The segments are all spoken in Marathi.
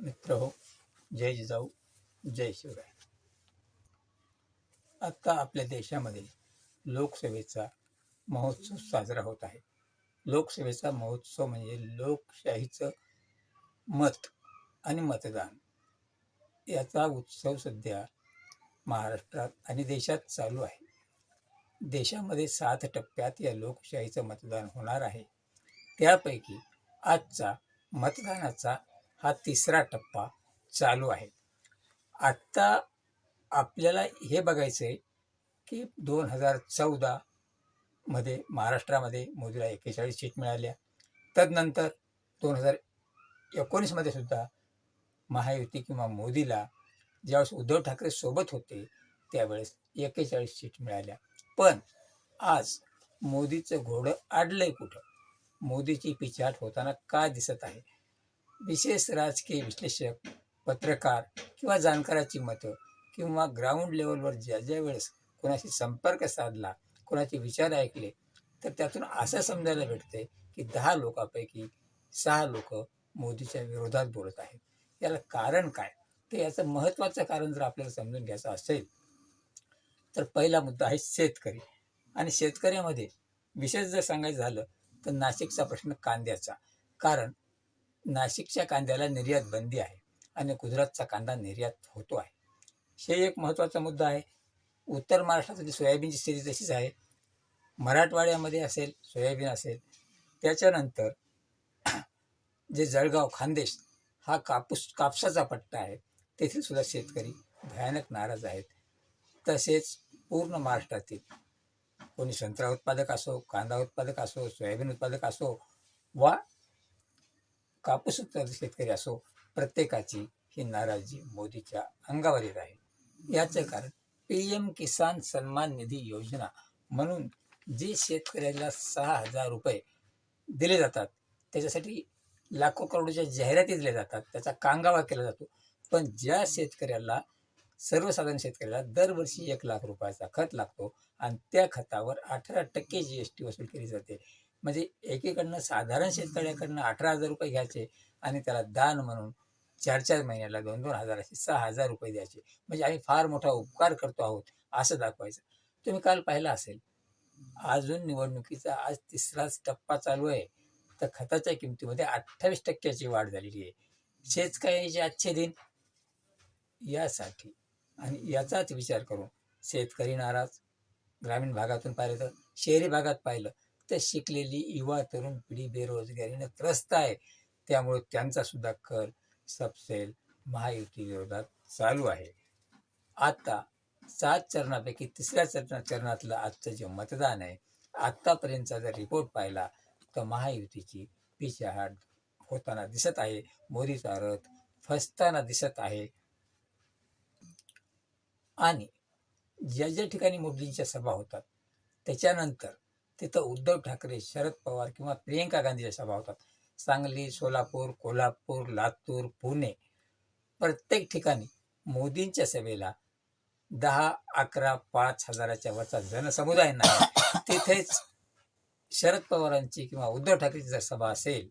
मित्र हो जय जिजाऊ जय शिवराय. आता आपल्या देशामध्ये लोकसेवेचा महोत्सव साजरा होत आहे. लोकसेवेचा महोत्सव म्हणजे लोकशाहीचं मत आणि मतदान. याचा उत्सव सध्या महाराष्ट्रात आणि देशात चालू आहे. देशामध्ये सात टप्प्यात या लोकशाहीचं मतदान होणार आहे. त्यापैकी आजचा मतदानाचा हा तिसरा टप्पा चालू आहे. आत्ता आपल्याला हे बघायचं आहे की दोन हजार चौदामध्ये महाराष्ट्रामध्ये मोदीला एक्केचाळीस सीट मिळाल्या. तदनंतर दोन हजार एकोणीसमध्ये सुद्धा महायुती किंवा मोदीला ज्यावेळेस उद्धव ठाकरे सोबत होते त्यावेळेस एक्केचाळीस सीट मिळाल्या. पण आज मोदीचं घोडं आडलंय कुठं? मोदीची पिछाट होताना का दिसत आहे? विशेष राजकीय विश्लेषक पत्रकार किंवा जाणकाराची मतं किंवा ग्राउंड लेवलवर ज्या ज्या वेळेस कोणाशी संपर्क साधला कोणाचे विचार ऐकले तर त्यातून असं समजायला भेटते की दहा लोकांपैकी सहा लोक मोदीच्या विरोधात बोलत आहेत. याला कारण काय? ते याचं महत्त्वाचं कारण जर आपल्याला समजून घ्यायचं असेल तर पहिला मुद्दा आहे शेतकरी. आणि शेतकऱ्यामध्ये विशेष जर सांगायचं झालं तर नाशिकचा प्रश्न कांद्याचा. कारण नाशिकच्या कांद्याला निर्यात बंदी आहे आणि गुजरातचा कांदा निर्यात होतो आहे. हे एक महत्त्वाचा मुद्दा आहे. उत्तर महाराष्ट्रातली सोयाबीनची स्थिती तशीच आहे. मराठवाड्यामध्ये असेल सोयाबीन असेल त्याच्यानंतर जे जळगाव खानदेश हा कापूस कापसाचा पट्टा आहे तेथील सुद्धा शेतकरी भयानक नाराज आहेत. तसेच पूर्ण महाराष्ट्रातील कोणी संत्रा उत्पादक असो कांदा उत्पादक असो सोयाबीन उत्पादक असो वा कापूस उत्पादक शेतकरी असो प्रत्येकाची ही नाराजी मोदीच्या अंगावर येत आहे. याचं कारण पी एम किसान सन्मान निधी योजना म्हणून जे शेतकऱ्याला सहा हजार रुपये दिले जातात त्याच्यासाठी लाखो करोडच्या जाहिराती दिल्या जातात त्याचा कांगावा केला जातो. पण ज्या शेतकऱ्याला सर्वसाधारण शेतकऱ्याला दरवर्षी एक लाख रुपयाचा खत लागतो आणि त्या खतावर अठरा टक्के जी एस टी वसूल केली जाते म्हणजे एकीकडनं साधारण शेतकऱ्याकडनं अठरा हजार रुपये घ्यायचे आणि त्याला दान म्हणून चार चार महिन्याला दोन दोन हजार असे सहा हजार रुपये द्यायचे. म्हणजे आम्ही फार मोठा उपकार करतो आहोत असं दाखवायचं. तुम्ही काल पाहिलं असेल अजून निवडणुकीचा आज तिसराच टप्पा चालू आहे. तर खताच्या किमतीमध्ये अठ्ठावीस टक्क्याची वाढ झालेली आहे. शेतकऱ्याचे आजचे दिन. यासाठी आणि याचाच विचार करून शेतकरी नाराज. ग्रामीण भागातून पाहिलं तर शहरी भागात पाहिलं फक्त शिकलेली युवा तरुण पिढी बेरोजगारीनं त्रस्त आहे. त्यामुळे त्यांचा सुद्धा कर सपसेल महायुती विरोधात चालू आहे. आता सात चरणापैकी तिसऱ्या चरणा चरणातलं आजचं जे मतदान आहे आत्तापर्यंतचा जर रिपोर्ट पाहिला तर महायुतीची पिछाहाट होताना दिसत आहे. मोदीचा रथ फसताना दिसत आहे. आणि ज्या ज्या ठिकाणी मोदींच्या सभा होतात त्याच्यानंतर तिथं उद्धव ठाकरे शरद पवार किंवा प्रियंका गांधीच्या सभा होतात सांगली सोलापूर कोल्हापूर लातूर पुणे. प्रत्येक ठिकाणी मोदींच्या सभेला दहा अकरा पाच हजाराच्या वरचा जनसमुदाय नाही तिथेच शरद पवारांची किंवा उद्धव ठाकरेची जर सभा असेल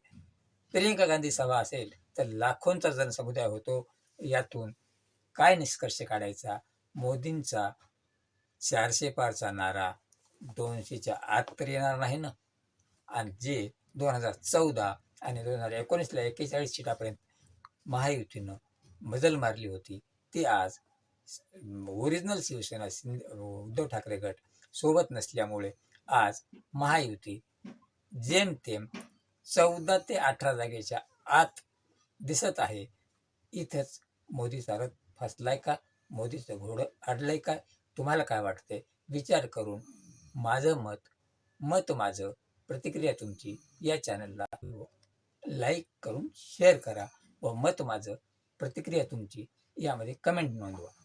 प्रियंका गांधी सभा असेल तर लाखोंचा जनसमुदाय होतो. यातून काय निष्कर्ष काढायचा? मोदींचा चारशे पारचा नारा दोनशेच्या आत तर येणार नाही ना. आणि जे दोन हजार चौदा आणि दोन हजार एकोणीसला एक्केचाळीस सीटापर्यंत महायुतीनं मजल मारली होती ती आज ओरिजिनल शिवसेना शिंदे उद्धव ठाकरे गट सोबत नसल्यामुळे आज महायुती जेमतेम चौदा ते अठरा जागेच्या आत दिसत आहे. इथंच मोदीचा रथ फसलाय का? मोदीचं घोडं अडलंय का? तुम्हाला काय वाटते विचार करून माझं मत मत माझं प्रतिक्रिया तुमची या चॅनलला लाईक हो. करून शेअर करा व मत माझं प्रतिक्रिया तुमची यामध्ये कमेंट नोंदवा.